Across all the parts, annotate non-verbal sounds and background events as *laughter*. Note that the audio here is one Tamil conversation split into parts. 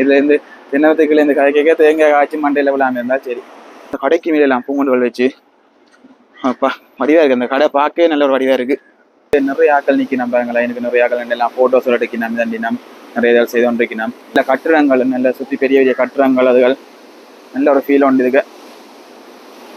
இதுலேருந்து தென்னவத்துக்குலேருந்து கடை கேட்க தேங்காய் காய்ச்சி மண்டையில் விழாம இருந்தால் சரி. இந்த கடைக்கு மேலாம் பூங்குண்டுகள் வச்சு அப்பா வடிவாக இருக்குது அந்த கடை பார்க்கவே நல்ல ஒரு வடிவாக இருக்குது நிறைய ஆக்கள் நிற்கி பாருங்களேன். எனக்கு நிறைய ஆக்கள் எல்லாம் ஃபோட்டோஸ் எடுக்கணும் தண்டினம் நிறைய இதில் செய்து கொண்டிருக்கணும் நல்ல கட்டுரங்கள் நல்ல சுற்றி பெரிய பெரிய கட்டுரங்கள் அதுகள். நல்ல ஒரு ஃபீல் ஒன்று இதுக்கு.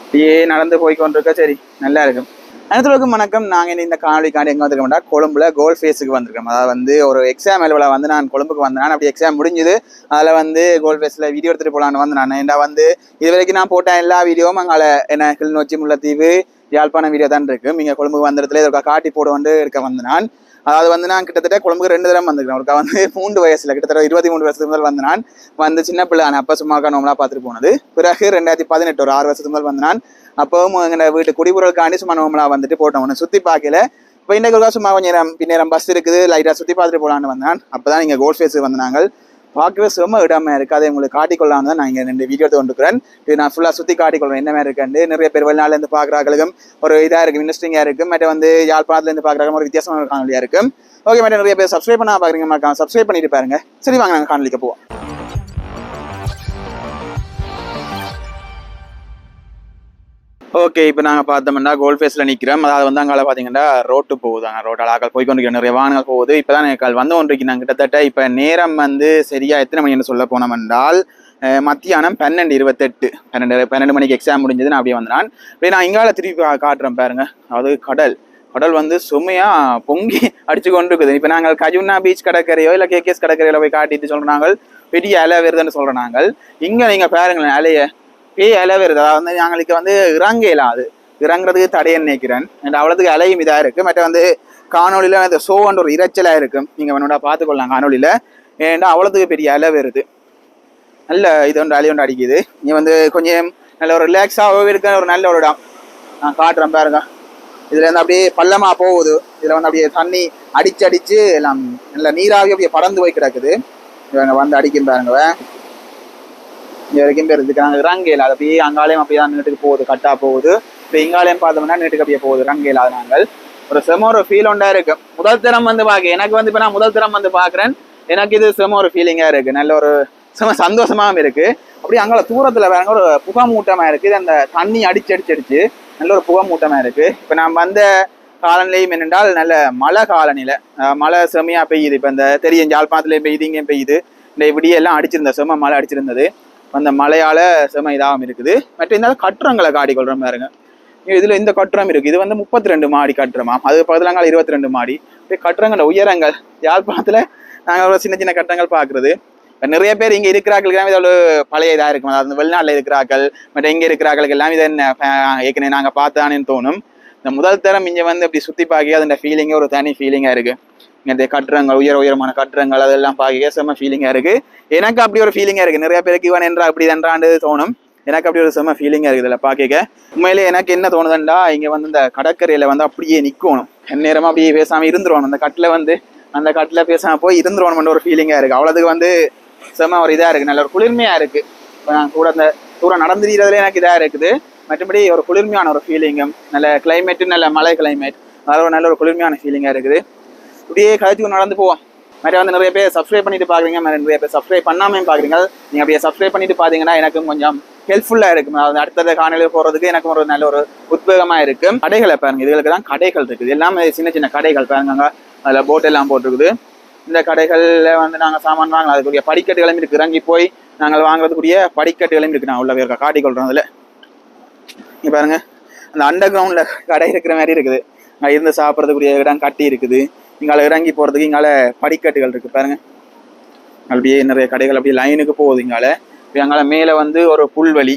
இப்படியே நடந்து போய் கொண்டிருக்க சரி நல்லா இருக்கும். அனைத்துலகம் வணக்கம். நாங்கள் இந்த காணொலிக்காண்டி எங்கே வந்திருக்கோம்டா கொழும்புல கோல் ஃபேஸுக்கு வந்திருக்கோம். அதாவது வந்து ஒரு எக்ஸாம் எழுவல வந்து நான் கொழும்புக்கு வந்தேன். அப்படி எக்ஸாம் முடிஞ்சுது. அதில் வந்து கோல் ஃபேஸில் வீடியோ எடுத்துகிட்டு போகலான்னு வந்து நான் ஏன்டா வந்து இது வரைக்கும் நான் போட்டேன் எல்லா வீடியோவும் அங்கால என்ன கிளிநொச்சி முல்லைத்தீவு யாழ்ப்பாணம் வீடியோ தான் இருக்கு. நீங்கள் கொழும்புக்கு வந்த இடத்துல காட்டி போட வந்து இருக்க வந்து நான். அதாவது வந்து நான் கிட்டத்தட்ட கொழும்புக்கு ரெண்டு தடவை வந்துருக்கேன் ஒருக்கா வந்து மூன்று வயசுல கிட்டத்தட்ட இருபத்தி மூணு வருஷத்துக்கு முதல் வந்து நான். வந்து சின்ன பிள்ளை நான் அப்போ சும்மா நோமலாக பார்த்துட்டு போனது. பிறகு ரெண்டாயிரத்தி பதினெட்டு ஒரு ஆறு வருஷத்துக்கு முதல் வந்து நான் அப்பவும் எங்களை வீட்டு குடிபுறலுக்காண்டி சும்மா நோமலாக வந்துட்டு போட்டோம். ஒன்று சுற்றி பார்க்கல. இப்போ இன்னைக்கு சும்மா கொஞ்சம் நேரம் பின்னேரம் பஸ் இருக்குது. லைட்டாக சுற்றி பார்த்துட்டு போகலான்னு வந்தான். அப்போ தான் நீங்கள் கோல்ட் ஃபேஸுக்கு வந்தாங்க பார்க்கவே சும்மா இடமா இருக்குது அதை உங்களுக்கு காட்டிக்கொள்ளாமல் தான் நான் இங்கே ரெண்டு வீடியோ எடுத்து கொண்டுக்கிறேன் இது நான் ஃபுல்லாக சுற்றி காட்டிக்கொள்வேன். என்ன மாதிரி இருக்குன்னு நிறைய பேர் வெளிநாள்லேருந்து பார்க்குறாங்களுக்கும் ஒரு இதாக இருக்கும் இன்ட்ரெஸ்டிங்காக இருக்கும் மற்ற வந்து யாழ்ப்பாணத்துலேருந்து பார்க்குறாங்க ஒரு வித்தியாசமான காணொலியாக இருக்கும் ஓகே மேடம் நிறைய பேர் சப்ஸ்கிரைப் பண்ணால் பார்க்குறீங்க மறக்காம சப்ஸ்கிரைப் பண்ணிட்டு பாருங்க. சரி வாங்க நாங்கள் காணொலிக்கு போவோம். ஓகே இப்போ நாங்கள் பார்த்தோம்னா கோல்ட் ஃபேஸில் நிற்கிறோம் அதாவது வந்து அங்கே பார்த்தீங்கன்னா ரோட்டு போகுது அங்கே ரோட்டால் ஆக்கள் போய் கொண்டிருக்கிற நிறைய வாகனங்கள் போகுது. இப்போ தான் எனக்கு வந்து நாங்கள் கிட்டத்தட்ட இப்போ நேரம் வந்து சரியாக எத்தனை மணின்னு சொல்ல போனோம் என்றால் மத்தியானம் பன்னெண்டு இருபத்தெட்டு. பன்னெண்டு பன்னெண்டு மணிக்கு எக்ஸாம் முடிஞ்சது. நான் அப்படியே வந்தான். அப்படியே நான் இங்கால திருப்பி காட்டுறேன் பாருங்க. அதாவது கடல். கடல் வந்து சுமையாக பொங்கி *laughs* அடிச்சு கொண்டு இருக்குது இப்போ நாங்கள் கஜுனா பீச் கடற்கரையோ இல்லை கேகேஎஸ் கடற்கரையில போய் காட்டிட்டு சொல்கிறாங்க பெரிய அலை வருதுன்னு சொல்கிறாங்க இங்கே நீங்கள் பாருங்களேன் அலையை பெரிய அலை வருது. அதாவது வந்து எங்களுக்கு வந்து இறங்க அது. இறங்குறதுக்கு தடையன்னு நினைக்கிறேன் அண்ட் அவ்வளோத்துக்கு அலையும் இதாக இருக்குது மற்ற வந்து காணொலியில் அந்த சோன்ற ஒரு இறைச்சலாக இருக்கும் நீங்கள் வேணோட பார்த்துக்கொள்ளலாம் காணொலியில் ஏன்டா அவ்வளோத்துக்கு பெரிய அலை வருது. நல்ல இது ஒன்று அலை ஒன்று அடிக்குது. நீ வந்து கொஞ்சம் நல்ல ஒரு ரிலாக்ஸாகவும் இருக்க ஒரு நல்ல ஒரு இடம் நான் காட்டுறேன் பாருங்க. இதில் வந்து அப்படியே பள்ளமாக போகுது. இதில் வந்து அப்படியே தண்ணி அடிச்சு அடித்து எல்லாம் நல்ல நீராகி அப்படியே பறந்து போய் கிடக்குது. இவங்க வந்து அடிக்கும் பாருங்க. இங்க வரைக்கும் பேர் இருக்காங்க ரங்கேல அது அப்படியே அங்காலயம் அப்படியே தான் நீட்டுக்கு போகுது. கட்டா போகுது. இப்போ இங்காலயம் பார்த்தோம்னா நீட்டுக்கு அப்படியே போகுது. ரங்கேல அது நாங்கள். ஒரு செம ஒரு ஃபீல் ஒன்றா இருக்கு. முதல் திறம் வந்து பார்க்க எனக்கு வந்து இப்போ நான் முதல் திறம் வந்து பார்க்குறேன் எனக்கு இது செம ஒரு ஃபீலிங்காக இருக்கு. நல்ல ஒரு செம சந்தோஷமாகவும் இருக்கு. அப்படியே அங்கே தூரத்தில் வேற ஒரு புகை இருக்கு. இருக்குது அந்த தண்ணி அடிச்சு அடிச்சு அடிச்சு நல்ல ஒரு புகை மூட்டமா இருக்கு. இப்போ நான் வந்த காலநிலையும் என்னென்றால் நல்ல மழை காலநிலை. மழை செமையா பெய்யுது. இப்போ இந்த தெரியும் ஜாழ்ப்பாணத்துலேயும் பெய்யுது இங்கேயும் பெய்யுது. இந்த விடியெல்லாம் அடிச்சிருந்த செம மழை அடிச்சிருந்தது. அந்த மழையால செம இதாகவும் இருக்குது. மற்ற இருந்தாலும் கட்டுறங்களை காட்டிக்கொள்ற பாருங்க. இதுல இந்த கட்டுரம் இருக்கு. இது வந்து முப்பத்தி ரெண்டு மாடி கட்டுறமா அது பதிலாங்கால இருபத்தி ரெண்டு மாடி. இப்போ கட்டுறங்கள உயரங்கள். யாழ்ப்பாணத்துல நாங்கள் ஒரு சின்ன சின்ன கட்டங்கள் பார்க்குறது நிறைய பேர் இங்க இருக்கிறார்கள். எல்லாம் இது பழைய இதாக இருக்கும். அதாவது வெளிநாட்டில் இருக்கிறார்கள். மற்ற இங்க இருக்கிறார்களுக்கு எல்லாம் இதை என்ன? ஏற்கனவே நாங்க பார்த்தானேன்னு தோணும். இந்த முதல் தரம் இங்க வந்து அப்படி சுத்தி பார்க்க அதோட ஃபீலிங்கே ஒரு தனி ஃபீலிங்கா இருக்கு. இந்த கட்டுறங்கள் உயர உயரமான கட்டுறங்கள் அதெல்லாம் பார்க்க செம்ம ஃபீலிங்காக இருக்குது எனக்கு அப்படி ஒரு ஃபீலிங்காக இருக்குது நிறைய பேருக்கு இவன் என்றா அப்படி என்றாண்டு தோணும். எனக்கு அப்படி ஒரு செம்ம ஃபீலிங்காக இருக்குது இதில் பார்க்க உண்மையிலே எனக்கு என்ன தோணுதுண்டா இங்கே வந்து இந்த கடற்கரையில் வந்து அப்படியே நிற்கணும் நேரமாக அப்படியே பேசாமல் இருந்துருவானும் அந்த கட்டில் வந்து அந்த கட்டில் பேசாமல் போய் இருந்துருவானுன்ற ஒரு ஃபீலிங்காக இருக்குது அவ்வளோதுக்கு வந்து செம்ம ஒரு இதாக இருக்குது நல்ல ஒரு குளிர்மையாக இருக்குது இப்போ நான் கூட அந்த தூரம் நடந்துறதுல எனக்கு இதாக இருக்குது. மற்றபடி ஒரு குளிர்மையான ஒரு ஃபீலிங்கும் நல்ல கிளைமேட்டு நல்ல மழை கிளைமேட் அதனால ஒரு நல்ல ஒரு குளிர்மையான ஃபீலிங்காக இருக்குது. இப்படியே கழிச்சு நடந்து போவோம். மாதிரி வந்து நிறைய பேர் சப்ஸ்கிரைப் பண்ணிட்டு பாக்குறீங்க. நிறைய பேர் சப்ஸ்கிரைப் பண்ணாமையும் பாக்குறீங்க. நீங்க அப்படியே சப்ஸ்கிரைப் பண்ணிட்டு பாத்தீங்கன்னா எனக்கும் கொஞ்சம் ஹெல்ப்ஃபுல்லா இருக்கும். அதாவது அடுத்தது காணொலியில் போறதுக்கு எனக்கு ஒரு நல்ல ஒரு உத்வேகமா இருக்கும். கடைகளை பாருங்க. இதுகளுக்கு தான் கடைகள் இருக்குது. எல்லாமே சின்ன சின்ன கடைகள் பாருங்க. அங்க அதுல போட் எல்லாம் போட்டிருக்குது. இந்த கடைகள்ல வந்து நாங்க சாமான் வாங்கலாம். அதுக்குரிய படிக்கட்டுகளும் இருக்கு. இறங்கி போய் நாங்கள் வாங்குறதுக்குரிய படிக்கட்டுகளும் இருக்கு. நான் உள்ள போய் காட்டிக்கொள்றோம் அதுல. இங்க பாருங்க. அந்த அண்டர் கிரவுண்ட்ல கடை இருக்கிற மாதிரி இருக்குது. அங்கே இருந்து சாப்பிட்றதுக்குரிய இடம் கட்டி இருக்குது. இங்கால இறங்கி போறதுக்கு இங்கால படிக்கட்டுகள் இருக்கு பாருங்க. அப்படியே நிறைய கடைகள் அப்படியே லைனுக்கு போகுது இங்கால. அங்கால மேல வந்து ஒரு புல்வெளி.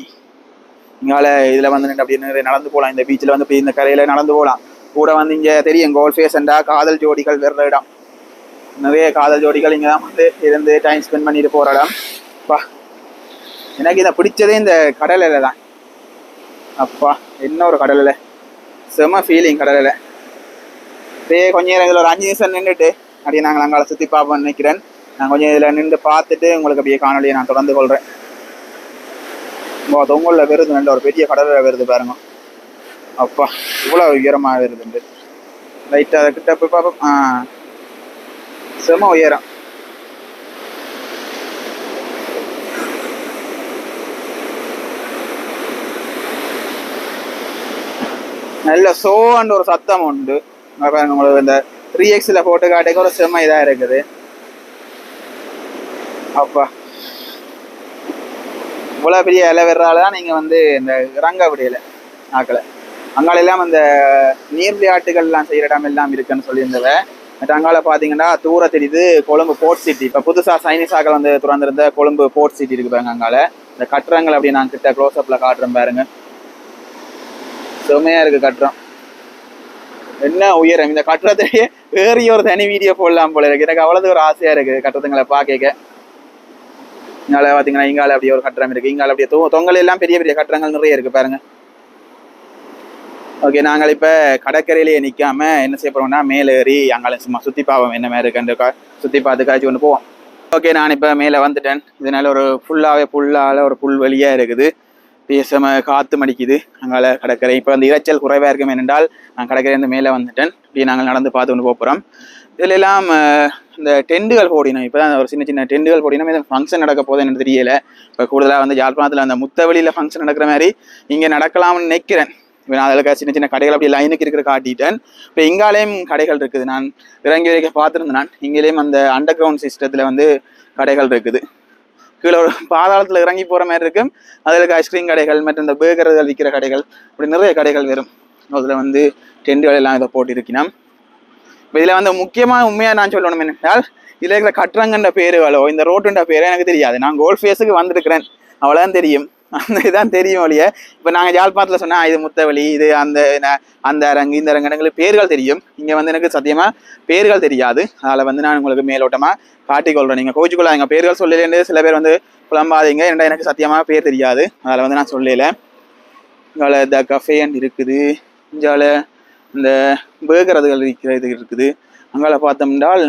இங்கால இதுல வந்து நின்னு அப்படியே நிறைய நடந்து போகலாம் இந்த பீச்சில் வந்து இப்படி இந்த கரையில நடந்து போகலாம் கூட வந்து இங்க தெரியும் கோல் ஃபேஷன்டா காதல் ஜோடிகள் வேற இடம். நிறைய காதல் ஜோடிகள் இங்கே தான் வந்து இருந்து டைம் ஸ்பெண்ட் பண்ணிட்டு போற இடம். அப்பா எனக்கு இதை பிடிச்சதே இந்த கடலில் தான். அப்பா என்ன ஒரு கடலில் செம ஃபீலிங் கடலில் அப்படியே கொஞ்சம் நேரம் இதில் ஒரு அஞ்சு நிமிஷம் நின்றுட்டு அப்படியே நாங்கள் அங்கால சுற்றி பார்ப்போம்னு நினைக்கிறேன். நான் கொஞ்சம் இதில் நின்று பார்த்துட்டு உங்களுக்கு அப்படியே காணொலியை நான் தொடர்ந்து கொள்கிறேன் ரொம்ப தொங்கலில் வருது நல்ல ஒரு பெரிய கடலில் வருது பாருங்க. அப்பா இவ்வளோ உயரமாக வருதுண்டு லைட்டாக அதை கிட்ட போய் பார்ப்போம். ஆ செம உயரம். நல்ல சோன்ற ஒரு சத்தம் உண்டு. அப்புறம் உங்களுக்கு இந்த த்ரீ எக்ஸில் போட்டு காட்டிக்க ஒரு செம்ம இதாக இருக்குது. அப்பா. இவ்வளோ பெரிய இலை வர்றால தான் நீங்கள் வந்து இந்த இறங்க நாக்களை அங்கால எல்லாம் அந்த நீர் விளையாட்டுகள்லாம் செய்கிற இடம் எல்லாம் இருக்குன்னு சொல்லியிருந்தவ பட் அங்கால பார்த்தீங்கன்னா தூர தெரியுது கொழும்பு போர்ட் சிட்டி. இப்போ புதுசாக சைனீஸ் ஆக்கள் வந்து திறந்திருந்த கொழும்பு போர்ட் சிட்டி இருக்கு பாருங்க அங்கால. இந்த கட்டுறங்கள் அப்படி நான் கிட்ட க்ளோஸ் அப்பில் காட்டுறேன் பாருங்க. செம்மையா இருக்கு கட்டுறோம் என்ன உயரம்? இந்த கட்டடத்திலேயே வேறு ஒரு தனி வீடியோ போடலாம் போல இருக்கு. எனக்கு அவ்வளவு ஒரு ஆசையா இருக்கு கட்டடத்துங்களை பார்க்க இங்கால பாத்தீங்கன்னா இங்கால அப்படியே ஒரு கட்டுறம் இருக்கு. இங்கால அப்படியே தொ- தொங்கல் எல்லாம் பெரிய பெரிய கட்டடங்கள் நிறைய இருக்கு பாருங்க. ஓகே நாங்கள் இப்ப கடற்கரையிலேயே நிக்காம என்ன செய்ய போறோம்னா மேலே ஏறி அங்கால சும்மா சுத்தி பார்ப்போம் என்ன மாதிரி இருக்கு கா- சுத்தி பார்த்து காய்ச்சி கொண்டு போவோம். ஓகே நான் இப்ப மேலே வந்துட்டேன். இதனால ஒரு ஃபுல்லாவே புல்லால ஒரு புல் வெளியா இருக்குது. பேசாம காத்து மடிக்குது. அங்கால கடற்கரை. இப்போ அந்த இறைச்சல் குறைவா இருக்கும் ஏனென்றால் நான் கடற்கரையிலேருந்து மேலே வந்துட்டேன். இப்படி நாங்கள் நடந்து பார்த்து கொண்டு போகிறோம் இதுல எல்லாம் இந்த டெண்டுகள் போடினோம். இப்போ தான் ஒரு சின்ன சின்ன டெண்டுகள் போடினோம். இது ஃபங்க்ஷன் நடக்க போகுது எனக்கு தெரியல. இப்போ கூடுதலாக வந்து யாழ்ப்பாணத்தில் அந்த முத்தவெளியில் ஃபங்க்ஷன் நடக்கிற மாதிரி இங்கே நடக்கலாம்னு நினைக்கிறேன். இப்போ நான் அதில் சின்ன சின்ன கடைகள் அப்படி லைனுக்கு இருக்கிற காட்டிட்டேன். இப்போ இங்காலேயும் கடைகள் இருக்குது. நான் இறங்கி வரைக்கும் பார்த்துருந்தேன் நான். இங்கேயும் அந்த அண்டர் கிரவுண்ட் சிஸ்டத்தில் வந்து கடைகள் இருக்குது. கீழே ஒரு பாதாளத்தில் இறங்கி போகிற மாதிரி இருக்கும் அதில் ஐஸ்கிரீம் கடைகள் மற்றும் இந்த பேக்கர்கள் விற்கிற கடைகள் இப்படி நிறைய கடைகள் வரும். அதில் வந்து டெண்டுகள் எல்லாம் இதை போட்டு இப்போ இதில் வந்து முக்கியமாக உண்மையாக நான் சொல்லணும் என்னென்றால் இதில் இருக்கிற கட்டுறங்கன்ற பேருகளோ இந்த ரோட்டுன்ற பேரோ எனக்கு தெரியாது. நான் கோல்ட் ஃபேஸுக்கு வந்திருக்கிறேன். அவ்வளோதான் தெரியும். அந்த இதான் தெரியும் வழிய இப்போ நாங்கள் யாழ்ப்பாணத்தில் சொன்னால் இது முத்தவழி இது அந்த ந- அந்த அரங்கு இந்த அரங்கு எனக்கு பேர்கள் தெரியும். இங்கே வந்து எனக்கு சத்தியமாக பேர்கள் தெரியாது. அதில் வந்து நான் உங்களுக்கு மேலோட்டமாக காட்டிக்கொள்கிறேன் நீங்கள் கோச்சிக்குள்ள எங்கள் பேர்கள் சொல்லலேன்னு சில பேர் வந்து புலம்பாதீங்க. ஏன்டா எனக்கு சத்தியமாக பேர் தெரியாது. அதில் வந்து நான் சொல்லல. இங்கால த கஃபேன் இருக்குது. இங்கால இந்த பேகரதுகள் இருக்கிறது இருக்குது. அங்கால பார்த்தோம்னால்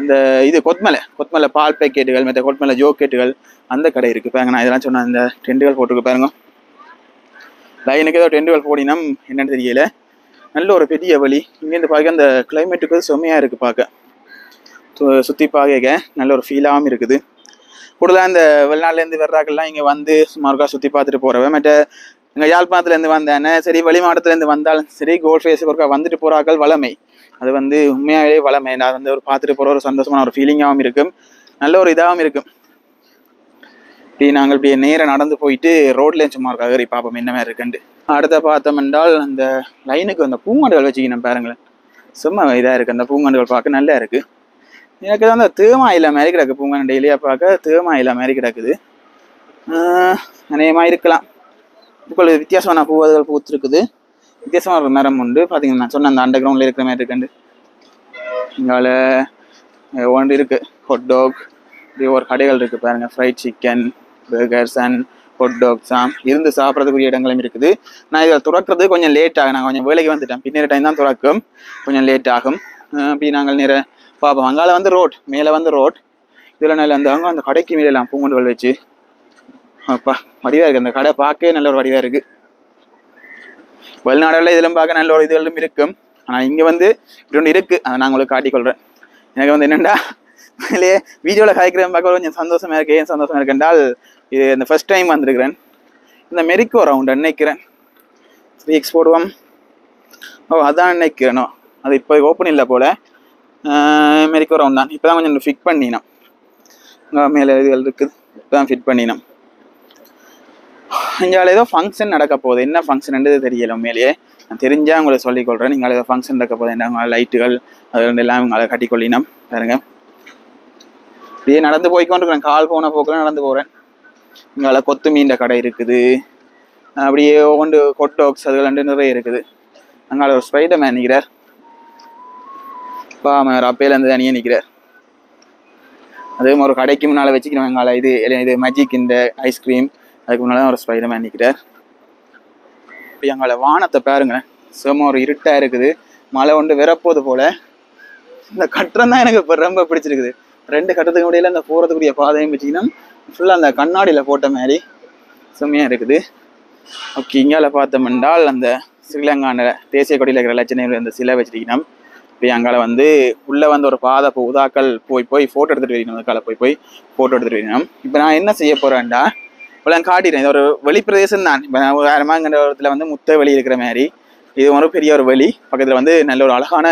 அந்த இது கொத்மலை கொத்மலை பால் பேக்கெட்டுகள் மற்ற கொத்மலை ஜோக்கெட்டுகள் அந்த கடை இருக்குது பாருங்க. நான் இதெல்லாம் சொன்னேன் அந்த டெண்டுகள் போட்டிருக்கு பாருங்க. லைனுக்கு ஏதோ டெண்டுகள் போடினா என்னென்னு தெரியல. நல்ல ஒரு பெரிய வழி. இங்கேருந்து பார்க்க அந்த கிளைமேட்டுக்கு செம்மையாக இருக்குது பார்க்க சுற்றி பார்க்க நல்ல ஒரு ஃபீலாகவும் இருக்குது. கூடுதலாக இந்த வெளிநாட்டிலேருந்து வர்றாக்கெல்லாம் இங்கே வந்து சும்மா இருக்கா சுற்றி பார்த்துட்டு போகிறவன் மற்ற இங்கே யாழ்ப்பாணத்துலேருந்து வந்தேன்னு சரி வெளி மாவட்டத்துலேருந்து வந்தாலும் சரி கோல்ட் ஒருக்கா வந்துட்டு போகிறாக்கள் வளமை. அது வந்து உண்மையாகவே வளமை. நான் வந்து ஒரு பார்த்துட்டு போகிற ஒரு சந்தோஷமான ஒரு ஃபீலிங்காகவும் இருக்கும். நல்ல ஒரு இதாகவும் இருக்கும். இப்படி நாங்கள் இப்படி நேராக நடந்து போயிட்டு ரோட்லேயும் சும்மா இருக்கா ஏறி பார்ப்போம் என்ன மாதிரி இருக்குன்ட்டு. அடுத்த பார்த்தோம் என்றால் அந்த லைனுக்கு அந்த பூங்கண்டுகள் வச்சுக்கணும் பாருங்களேன். சும்மா இதாக இருக்குது அந்த பூங்கண்டுகள் பார்க்க நல்லா இருக்குது எனக்கு தான் அந்த தேமாயில மாதிரி கிடக்கு. பூங்காண்டு டெய்லியாக பார்க்க தேமாயில மாதிரி கிடக்குது. அநேகமாக இருக்கலாம். இப்போ வித்தியாசமான பூவதுகள் பூத்துருக்குது. வித்தியாசமாக ஒரு மரம் உண்டு. பார்த்தீங்கன்னா நான் சொன்ன அந்த அண்டர் கிரவுண்டில் இருக்கிற மாதிரி இருக்குண்டு. இங்கால ஒன்று இருக்குது ஹொட் டாக் இப்படி ஒரு கடைகள் இருக்குது பாருங்க. Fried chicken burgers and hot டாக்ஸாம் இருந்து சாப்பிட்றதுக்குரிய இடங்களும் இருக்குது. நான் இதில் துறக்கிறது கொஞ்சம் லேட் ஆகும் நான் கொஞ்சம் வேலைக்கு வந்துட்டேன். பின்னர் டைம் தான் துறக்கும். கொஞ்சம் லேட் ஆகும். அப்படி நாங்கள் நேர பார்ப்போம். அங்கால வந்து ரோட் மேலே வந்து ரோட் இதில் நல்ல அந்த அங்கே அந்த கடைக்கு மேலாம் பூங்குண்டுகள் வச்சு அப்பா வடிவாக இருக்குது அந்த கடை பார்க்கவே நல்ல ஒரு வடிவாக இருக்குது வெளிநாடுகளில் இதெல்லாம் பார்க்க நல்ல ஒரு இதுகளும் இருக்கும். ஆனால் இங்கே வந்து இப்படி ஒன்று இருக்குது அதை நான் உங்களுக்கு காட்டிக்கொள்கிறேன் எனக்கு வந்து என்னென்னா மேலே வீடியோவில் காய்க்கிறேன் பார்க்க கொஞ்சம் சந்தோஷமாக இருக்கு. ஏன் சந்தோஷமாக இருக்குன்றால் இது இந்த ஃபர்ஸ்ட் டைம் வந்திருக்கிறேன். இந்த மெரிக்கோ ரவுண்ட் நினைக்கிறேன் த்ரீ போடுவோம். ஓ அதான் நினைக்கிறேனோ அது இப்போ ஓப்பன் இல்லை போல். மெரிக்கோ ரவுண்ட் தான். இப்போ தான் கொஞ்சம் ஃபிட் பண்ணினோம். மேலே இதுகள் இருக்குது. இப்போ தான் ஃபிட் பண்ணினோம். இங்கால ஏதோ ஃபங்க்ஷன் நடக்க போகுது. என்ன ஃபங்க்ஷன்ன்றது தெரியல உண்மையிலேயே. நான் தெரிஞ்சால் உங்களுக்கு சொல்லிக்கொள்கிறேன் நீங்கள் ஏதோ ஃபங்க்ஷன் நடக்க போகுது. என்ன லைட்டுகள் அது எல்லாம் உங்களை கட்டிக்கொள்ளினோம். பாருங்க. இப்படியே நடந்து போய்க்கொண்டிருக்கிறேன். கால் போன போக்கில் நடந்து போகிறேன் இங்கால கொத்து மீண்ட கடை இருக்குது. அப்படியே ஒவ்வொன்று ஹொட் டாக்ஸ் அது ரெண்டு நிறைய இருக்குது. அங்கே ஒரு ஸ்பைடர் மேன் நிற்கிறார் பாமர் அப்பையிலேருந்து தனியாக நிற்கிறார் அதே மாதிரி ஒரு கடைக்கு முன்னால் வச்சுக்கிறோம். எங்களால் இது இது மேஜிக் இந்த ஐஸ்கிரீம் அதுக்கு முன்னால் ஒரு ஸ்பைடர் மேன் நிற்கிறார் இப்படி எங்களை வானத்தை பாருங்களேன். சும்மா ஒரு இருட்டாக இருக்குது. மழை ஒன்று விரப்போது போல். இந்த கட்டம் தான் எனக்கு இப்போ ரொம்ப பிடிச்சிருக்குது. ரெண்டு கட்டத்துக்கு முடியல அந்த போகிறதுக்குரிய பாதையும் வச்சிங்கன்னா ஃபுல்லாக அந்த கண்ணாடியில் போட்ட மாதிரி செம்மையாக இருக்குது. ஓகே இங்கால பார்த்தோம் என்றால் அந்த ஸ்ரீலங்கான தேசிய கொடியில் இருக்கிற லட்சணையில் அந்த சிலை வச்சிருக்கணும் இப்போ அங்கால வந்து உள்ளே வந்து ஒரு பாதை இப்போ உதாக்கள் போய் போய் ஃபோட்டோ எடுத்துகிட்டு வரணும் அதுக்கால போய் போய் ஃபோட்டோ எடுத்துகிட்டு வரணும் இப்போ நான் என்ன செய்ய போகிறேன்டா இவ்வளோ காட்டிடுறேன் இது ஒரு வெளிப்பிரதேசம் தான் இப்போ உதாரணமாங்கிற இடத்துல வந்து முத்த வெளி இருக்கிற மாதிரி. இது ஒரு பெரிய ஒரு வெளி. பக்கத்தில் வந்து நல்ல ஒரு அழகான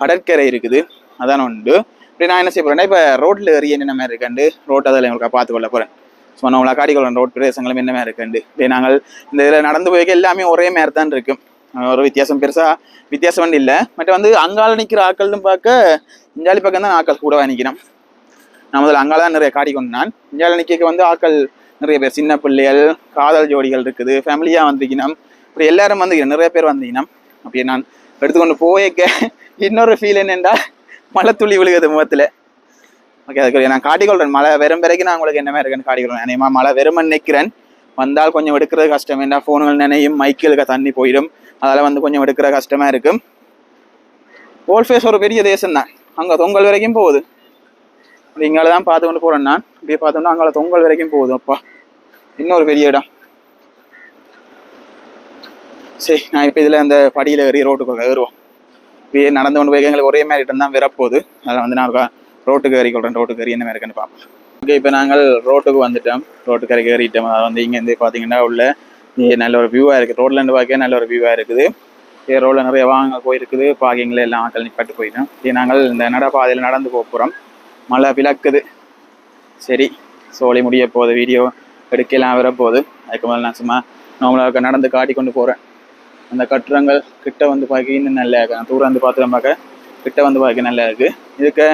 கடற்கரை இருக்குது. அதான் உண்டு. இப்படி நான் என்ன செய்ய போகிறேன்னா இப்போ ரோட்டில் ஏறி என்னென்ன மாதிரி இருக்கண்டு? ரோட் அதில் எங்களுக்கு பார்த்து கொள்ள போகிறேன் ஸோ நான் உங்களை காட்டிக்கொள்ளேன் ரோட் பிரதேசங்களும் என்ன மாதிரி இருக்கண்டு? இப்படி நாங்கள் இந்த இதில் நடந்து போய்க்க எல்லாமே ஒரே மாதிரி தான் இருக்கும் ஒரு வித்தியாசம் பெருசாக வித்தியாசம் வந்து இல்லை. மற்ற வந்து அங்கால நிற்கிற ஆக்கள்னு பார்க்க இஞ்சாலி பக்கம் தான் ஆக்கள் கூட நிற்கிறோம் நான் முதல்ல அங்கால தான் நிறைய காட்டிக்கொண்டு நான் இஞ்சாலி நிற்க வந்து ஆக்கள் நிறைய பேர் சின்ன பிள்ளைகள் காதல் ஜோடிகள் இருக்குது ஃபேமிலியாக வந்திருக்கணும் இப்படி எல்லாரும் வந்து நிறைய பேர் வந்தீங்கன்னா அப்படியே நான் எடுத்துக்கொண்டு போயக்க இன்னொரு ஃபீல் என்னென்றால் மழை துளி விழுகுது முகத்தில். ஓகே அதுக்கு நான் காட்டிக்கொள்றேன். மழை வெறும் பிறகு நான் உங்களுக்கு என்ன மாதிரி இருக்குன்னு காட்டிக்கொள்றேன். நினைமா மழை வெறுமன் நிற்கிறேன் வந்தால் கொஞ்சம் எடுக்கிறது கஷ்டம். என்ன ஃபோன்கள் நினையும் மைக்கில் தண்ணி போயிடும். அதெல்லாம் வந்து கொஞ்சம் எடுக்கிற கஷ்டமா இருக்கும் ஓல்ஃபேஸ் ஒரு பெரிய தேசம் தான் அங்கே தொங்கல் வரைக்கும் போகுது. இங்கால தான் பார்த்து கொண்டு போகிறேன் நான். இப்படியே பார்த்தோம்னா அங்கால தொங்கல் வரைக்கும் போகுது அப்பா. இன்னொரு பெரிய இடம். சரி நான் இப்போ இதில் அந்த படியில் ஏறி ரோட்டுக்கு ஏறுவோம். இப்படியே நடந்து கொண்டு போய் எங்களுக்கு ஒரே மாதிரி இடம் தான் வரப்போகுது. அதில் வந்து நான் ரோட்டுக்கு ஏறி கொள்கிறேன் ரோட்டுக்கு ஏறி என்ன மாதிரி இருக்குன்னு பார்ப்போம். ஓகே இப்போ நாங்கள் ரோட்டுக்கு வந்துட்டோம். ரோட்டுக்கு ஏறி ஏறிட்டோம். அது வந்து இங்கேருந்து பார்த்தீங்கன்னா உள்ள நல்ல ஒரு வியூவாக இருக்குது ரோட்லேருந்து பார்க்க நல்ல ஒரு வியூவாக இருக்குது. இதே ரோட்டில் நிறைய வாங்க போயிருக்குது. பார்க்கிங்கில் எல்லாம் ஆட்கள் நிப்பாட்டு போயிட்டோம். இது நாங்கள் இந்த நடப்பாதையில் நடந்து போக போகிறோம் மழை விளக்குது. சரி சோழி முடிய போகுது வீடியோ எடுக்கலாம் வரப்போகுது. அதுக்கு முதல்ல நான் சும்மா நார்மலாக நடந்து காட்டி கொண்டு போகிறேன் அந்த கட்டுரங்கள் கிட்ட வந்து பார்க்க இன்னும் நல்லா இருக்கு. தூரம் வந்து பார்த்துட்டு பார்க்க கிட்ட வந்து பார்க்க நல்லா இருக்குது இதுக்கு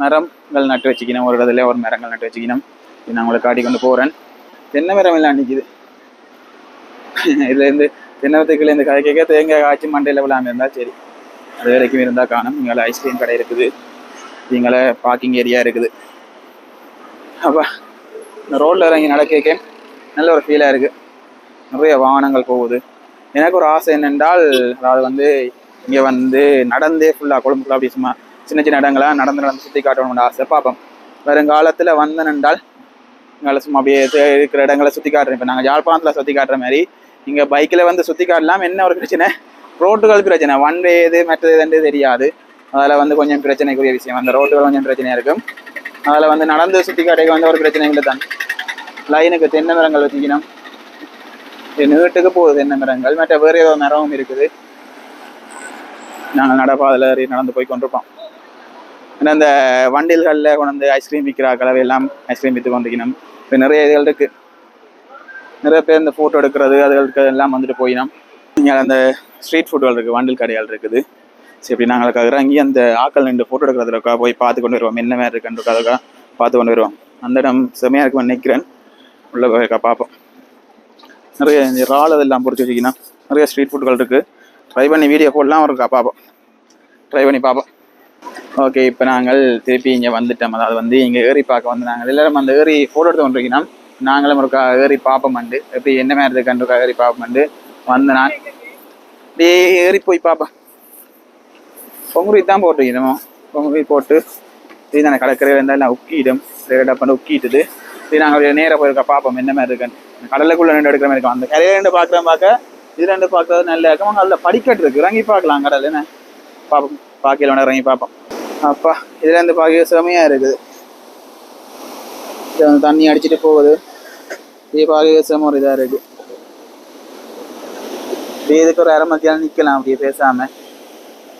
மரங்கள் நட்டு வச்சுக்கணும். ஒரு இடத்துல ஒரு மரங்கள் நட்டு வச்சுக்கணும். இது நான் உங்களை காட்டி கொண்டு போகிறேன் தென்னை மரம் எல்லாம் நிற்கிது இதுலேருந்து தென்னத்துக்குள்ளேருந்து கதை கேட்க தேங்காய் காய்ச்சி மண்டையில் விழாம இருந்தால் சரி. அது வரைக்கும் இருந்தால் காணும். இங்கே ஐஸ்கிரீம் கடை இருக்குது. இங்கே பார்க்கிங் ஏரியா இருக்குது. அப்பா இந்த ரோட்டில் இறங்கி நடக்க நல்ல ஒரு ஃபீலாக இருக்குது நிறைய வாகனங்கள் போகுது. எனக்கு ஒரு ஆசை என்னென்றால் அதாவது வந்து இங்கே வந்து நடந்தே ஃபுல்லாக கொழும்பு அப்படி சும்மா சின்ன சின்ன இடங்களாக நடந்து நடந்து சுற்றி காட்டணும்னு ஆசை. பார்ப்போம். வருங்காலத்தில் வந்தனென்றால் எங்களை சும்மா அப்படியே இருக்கிற இடங்களை சுற்றி காட்டுறேன். இப்போ நாங்கள் யாழ்ப்பாணத்தில் சுற்றி காட்டுற மாதிரி இங்கே பைக்கில் வந்து சுற்றி காட்டலாம். என்ன ஒரு பிரச்சனை? ரோட்டுகள் பிரச்சனை. ஒன் வே எது மற்றது எதுன்னு தெரியாது. அதில் வந்து கொஞ்சம் பிரச்சனைக்குரிய விஷயம். அந்த ரோட்டுகள் கொஞ்சம் பிரச்சனையாக இருக்கும். அதில் வந்து நடந்து சுற்றி கடைக்கு வந்து ஒரு பிரச்சனை இல்லை தான். லைனுக்கு தென்னை மரங்கள் வச்சுக்கணும் நீட்டுக்கு போகுது தென்னை மரங்கள். மற்ற வேறு ஏதோ மரமும் இருக்குது. நாங்கள் நடப்பாதில் ஏறி நடந்து போய் கொண்டிருப்போம் ஏன்னா இந்த வண்டில்களில் கொண்டு வந்து ஐஸ்கிரீம் விற்கிற கலவை எல்லாம் ஐஸ்கிரீம் விற்று கொண்டிருக்கணும். இப்போ நிறைய இதுகள் இருக்குது நிறைய பேர் இந்த ஃபோட்டோ எடுக்கிறது அதுகளுக்கு எல்லாம் வந்துட்டு போயினோம். இங்கே அந்த ஸ்ட்ரீட் ஃபுட்டுகள் இருக்குது வண்டில் கடைகள் இருக்குது. சரி இப்படி நாங்களுக்கு அங்கேயும் அந்த ஆக்கள் நின்று ஃபோட்டோ எடுக்கிறதுக்காக போய் பார்த்து கொண்டு வருவோம். என்ன மாதிரி இருக்குன்றதுக்காக பார்த்து கொண்டு வருவோம். அந்த இடம் செமையாக இருக்கும்னு நினைக்கிறேன். உள்ளே போய் பார்ப்போம். நிறைய இந்த இறால் அதெல்லாம் பொறிச்சு வச்சுக்கணும் நிறைய ஸ்ட்ரீட் ஃபுட்கள் இருக்குது ட்ரை பண்ணி வீடியோ போடலாம் இருக்கா பார்ப்போம். ட்ரை பண்ணி பார்ப்போம். ஓகே இப்போ நாங்கள் திருப்பி இங்கே வந்துட்டோம். அதாவது வந்து இங்கே ஏறி பார்க்க வந்து நாங்கள் எல்லாரும் அந்த ஏறி ஃபோட்டோ எடுத்து கொண்டிருக்கீங்கன்னா நாங்களும் இருக்கா ஏறி பார்ப்போம்ண்டு எப்படி என்ன மாதிரி இருக்குன்றக்கா ஏறி பார்ப்போம்ண்டு வந்து. நான் அப்படியே ஏறி போய் பார்ப்பேன் பொங்குரி தான் போட்டுக்கணும் பொங்குரி போட்டு இது நான் கடற்கரையில் இருந்தால் நான் உக்கிடும். ரெடாக பண்ணி உக்கிட்டுது. இது நாங்கள் நேராக போயிருக்கா பார்ப்போம் என்ன மாதிரி இருக்குன்னு. கடலுக்குள்ளே ரெண்டு எடுக்கிற மாதிரி இருக்கும். அந்த கரையில் ரெண்டு பார்க்குறேன் பார்க்க இது ரெண்டு பார்க்குறது நல்ல இருக்கும் அங்கே அதில் படிக்கட்டு இருக்குது இறங்கி பார்க்கலாம் கடல் என்ன? பார்ப்போம். பார்க்கல வேணா இறங்கி பார்ப்போம். அப்பா இதுலேருந்து பார்க்க செமையாக இருக்குது. இது வந்து தண்ணி அடிச்சிட்டு போகுது. இது பார்க்க செம ஒரு இதாக இருக்குது இதுக்கு ஒரு அரை மணி நிற்கலாம் அப்படியே பேசாமல்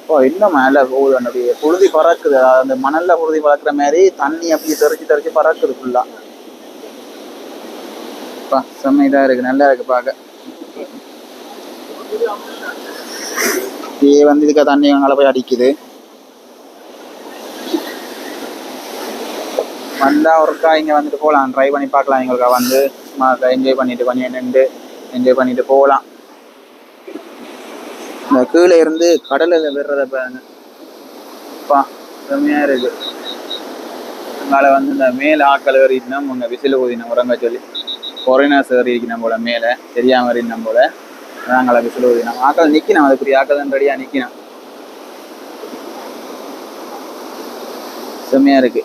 ஓ இன்னும் மேலே போகுது அந்த அப்படியே புழுதி பறக்குது. அந்த மணல்ல புழுதி பறக்குற மாதிரி தண்ணி அப்படியே தெரிச்சு தெரிச்சு பறக்குது ஃபுல்லா அப்பா செம்ம இதாக இருக்கு. நல்லா இருக்கு பார்க்க இப்படியே வந்து இதுக்காக தண்ணி அங்கே போய் அடிக்குது. வந்தால் ஒருக்கா இங்கே வந்துட்டு போகலாம் ட்ரை பண்ணி பார்க்கலாம் எங்களுக்கா வந்து. என்ஜாய் பண்ணிட்டு பண்ணி நின்று என்ஜாய் பண்ணிட்டு போகலாம் இந்த கீழே இருந்து கடலில் விடுறத பாருங்க. அப்பா செம்மையாக இருக்கு. அதனால வந்து இந்த மேலே ஆக்கள் ஏறிட்டோம் முன்ன விசில் ஊதினோம் உறங்க சொல்லி கொரோனாஸ் ஏறி இருக்கணும் போல மேலே தெரியாம ஏறினோம் போல நாங்கள விசில் ஊதினோம். ஆக்கள் நிற்கணும் அதுக்குரிய ஆக்கள் தான் ரெடியாக நிற்கணும் செம்மையாக இருக்கு.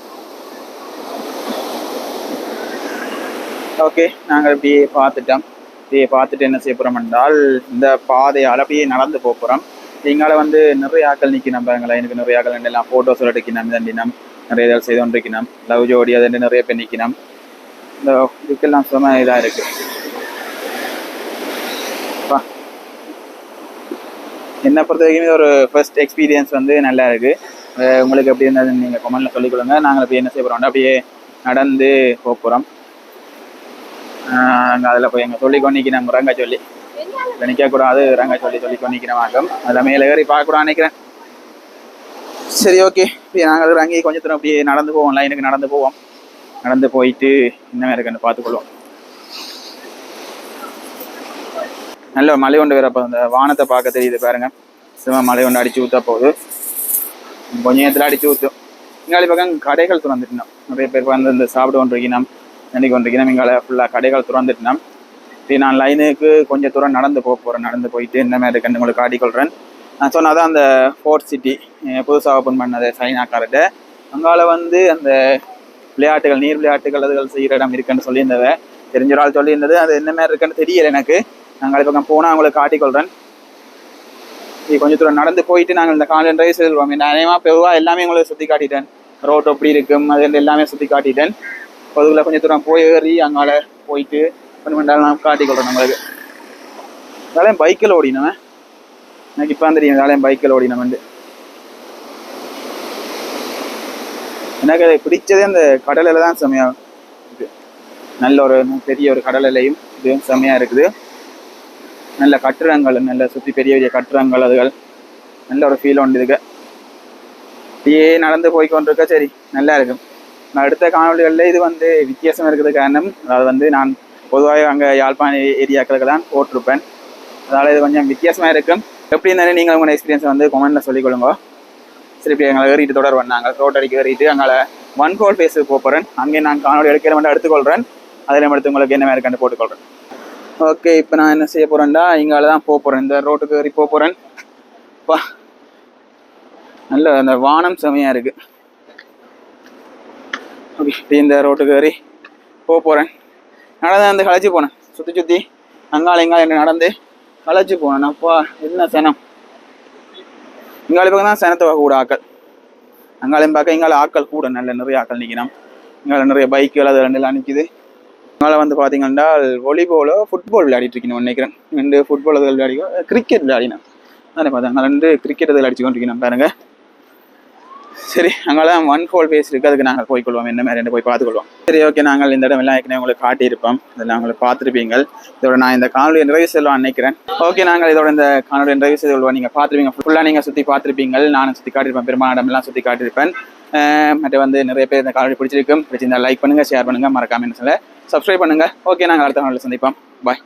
ஓகே நாங்கள் இப்படி பார்த்துட்டோம். இப்படியே பார்த்துட்டு என்ன செய்ய போகிறோம் என்றால் இந்த பாதையால் அப்படியே நடந்து போக போகிறோம் எங்கால வந்து நிறைய ஆக்கள் நிற்கணும் பாருங்களேன். எனக்கு நிறைய ஆக்கள் எல்லாம் ஃபோட்டோஸ் எடுக்கணும் தண்டினம் நிறைய இதில் செய்து கொண்டிருக்கணும். லவ் ஜோடி அது நிறைய பேர் நிற்கணும். இந்த இதுக்கெல்லாம் சும இதாக இருக்கு. என்னை பொறுத்த வரைக்கும் இது ஒரு ஃபர்ஸ்ட் எக்ஸ்பீரியன்ஸ் வந்து நல்லா இருக்குது உங்களுக்கு எப்படி இருந்ததுன்னு நீங்கள் கமெண்ட்ல சொல்லிக் கொடுங்க. நாங்கள் இப்போ என்ன செய்ய போகிறோம் அப்படியே நடந்து போக போகிறோம் அங்கே அதில் போய் எங்கள் சொல்லி கொண்டிக்கிறேன் ரங்க சொல்லி. இல்லை நிற்கக்கூடாது ரங்க சொல்லி சொல்லி கொண்டிக்கிறேன் அதில் மேலே ஏறி பார்க்கக்கூடாது நினைக்கிறேன். சரி ஓகே. இப்போ நாங்கள் அங்கேயே கொஞ்சம் தூரம் அப்படியே நடந்து போவோம். லைனுக்கு நடந்து போவோம். நடந்து போயிட்டு என்ன இருக்குன்னு பார்த்துக்கொள்வோம். நல்ல ஒரு மலை ஒன்று வரப்போ அந்த வானத்தை பார்க்க தெரியுது பாருங்க. சும்மா மலை ஒன்று அடிச்சு ஊற்ற போகுது கொஞ்ச நேரத்தில் அடிச்சு ஊற்றும் இங்காலி பக்கம் கடைகள் திறந்துட்டோம் நிறைய பேர் வந்து இந்த சாப்பிட கொண்டிருக்கணும். நினைக்க கொண்டிருக்கணும் இங்கால ஃபுல்லாக கடைகள் திறந்துட்டோம். இப்போ நான் லைனுக்கு கொஞ்சம் தூரம் நடந்து போக போகிறேன் நடந்து போயிட்டு இந்த மாதிரி இருக்குன்னு உங்களுக்கு காட்டிக்கொள்கிறேன் நான் சொன்னதான் அந்த ஃபோர்ட் சிட்டி புதுசாக ஓப்பன் பண்ணது சைனா கார்டு அங்கால வந்து அந்த விளையாட்டுகள் நீர் விளையாட்டுகள் அதுகள் செய்கிற இடம் இருக்குன்னு சொல்லியிருந்தவ தெரிஞ்ச ஒரு ஆள் சொல்லியிருந்தது. அது என்ன மாதிரி இருக்குன்னு தெரியல எனக்கு. நாங்கள் பக்கம் போனால் உங்களுக்கு காட்டிக்கொள்கிறேன் இது கொஞ்சம் தூரம் நடந்து போயிட்டு நாங்கள் இந்த காலன் ரைஸ் செல்வோம். நினைவாக பெருவாக எல்லாமே உங்களுக்கு சுற்றி காட்டிட்டேன். ரோட் எப்படி இருக்கும் அது எல்லாமே சுற்றி காட்டிட்டேன். அதுக்குள்ள கொஞ்சம் தூரம் போய் ஏறி அங்கால போயிட்டு கொஞ்சம் மணி நேரம் நான் காட்டிக்கொள்கிறேன் நம்மளுக்கு வேலையும் பைக்கில் ஓடினவன். எனக்கு இப்போ தெரியும் வேலையும் பைக்கில் ஓடினவன் வந்து எனக்கு அது பிடிச்சதே அந்த கடலில் தான் செமையாக இருக்குது நல்ல ஒரு பெரிய ஒரு கடலையும் இது செமையாக இருக்குது. நல்ல கட்டிடங்கள் நல்ல சுற்றி பெரிய பெரிய கட்டிடங்கள் அதுகள். நல்ல ஒரு ஃபீல் உண்டு இதுக்கு. அப்படியே நடந்து போய் கொண்டிருக்க சரி நல்லா இருக்கும். நான் அடுத்த காணொலிகளில் இது வந்து வித்தியாசம் இருக்கிறது காரணம். அதாவது வந்து நான் பொதுவாக அங்கே யாழ்ப்பாண ஏரியாக்களுக்கு தான் போட்டிருப்பேன். அதனால் இது கொஞ்சம் வித்தியாசமாக இருக்கும். எப்படி இருந்தாலும் நீங்கள் உங்களோட எக்ஸ்பீரியன்ஸை வந்து கொமெண்ட்டில் சொல்லிக்கொள்ளுங்க சரி இப்படி எங்களை ஏறிட்டு தொடர் வந்தாங்க. ரோட்டடிக்கு ஏறிட்டு அங்கே ஒன் கோல் பேஸுக்கு போக போகிறேன் அங்கே நான் காணொலி எடுக்கிற மட்டும் எடுத்துக்கொள்கிறேன் அதில் எடுத்து உங்களுக்கு என்ன மாதிரி போட்டுக்கொள்கிறேன் ஓகே இப்போ நான் என்ன செய்ய போகிறேன்டா இங்கால தான் போக போகிறேன் இந்த ரோட்டுக்கு ஏறி போக போகிறேன் வா. நல்ல அந்த வானம் செமையாக இருக்குது அப்படி இந்த ரோட்டுக்கு ஏறி போக போகிறேன் நடந்து வந்து களைச்சி போனேன். சுற்றி சுற்றி அங்கால இங்கால நடந்து களைச்சி போனேன். அப்பா என்ன சனம்? இங்காலி பக்கம் தான் சனத்தை கூட ஆக்கள். அங்காலையும் பார்க்க இங்கால ஆக்கள் கூட நல்ல நிறைய ஆக்கள் நிற்கணும் இங்கால நிறைய பைக்குகள் அது ரெண்டுலாம் நிற்கிது இங்கால வந்து பார்த்தீங்கன்னா வாலிபாலோ ஃபுட்பால் விளையாடிட்டு இருக்கணும் நினைக்கிறேன். ரெண்டு ஃபுட்பால் அதில் விளையாடி கிரிக்கெட் விளையாடினேன். அதானே பார்த்தேன் ரெண்டு கிரிக்கெட் அதில் அடிச்சு பாருங்கள் சரி அங்கெல்லாம் ஒன் ஹோல் பேஸ் இருக்குது அதுக்கு நாங்கள் போய்க்கொள்வோம். என்ன மாதிரி போய் பார்த்துக்கொள்வோம். சரி ஓகே நாங்கள் இந்த இடம் எல்லாம் ஏற்கனவே உங்களுக்கு காட்டியிருப்போம். இதெல்லாம் உங்களுக்கு பார்த்துருப்பீங்க இதோட நான் இந்த காணொலி நிறைவு செல்வான் நினைக்கிறேன். ஓகே நாங்கள் இதோட இந்த காணொலி நிறைவு செய்து கொள்வோம் நீங்கள் பார்த்துருப்பீங்க. ஃபுல்லாக நீங்கள் சுற்றி பார்த்துருப்பீங்க நானும் சுற்றி காட்டியிருப்பேன். பெருமான இடமெல்லாம் சுற்றி காட்டியிருப்பேன். மற்ற வந்து நிறைய பேர் இந்த காணொலி பிடிச்சிருக்கும். பிடிச்சிருந்தா லைக் பண்ணுங்கள் ஷேர் பண்ணுங்கள் மறக்காமல் என்ன சொல்ல சப்ஸ்கிரைப் பண்ணுங்கள் ஓகே நாங்கள் அடுத்த காணொலியில் சந்திப்போம். பாய்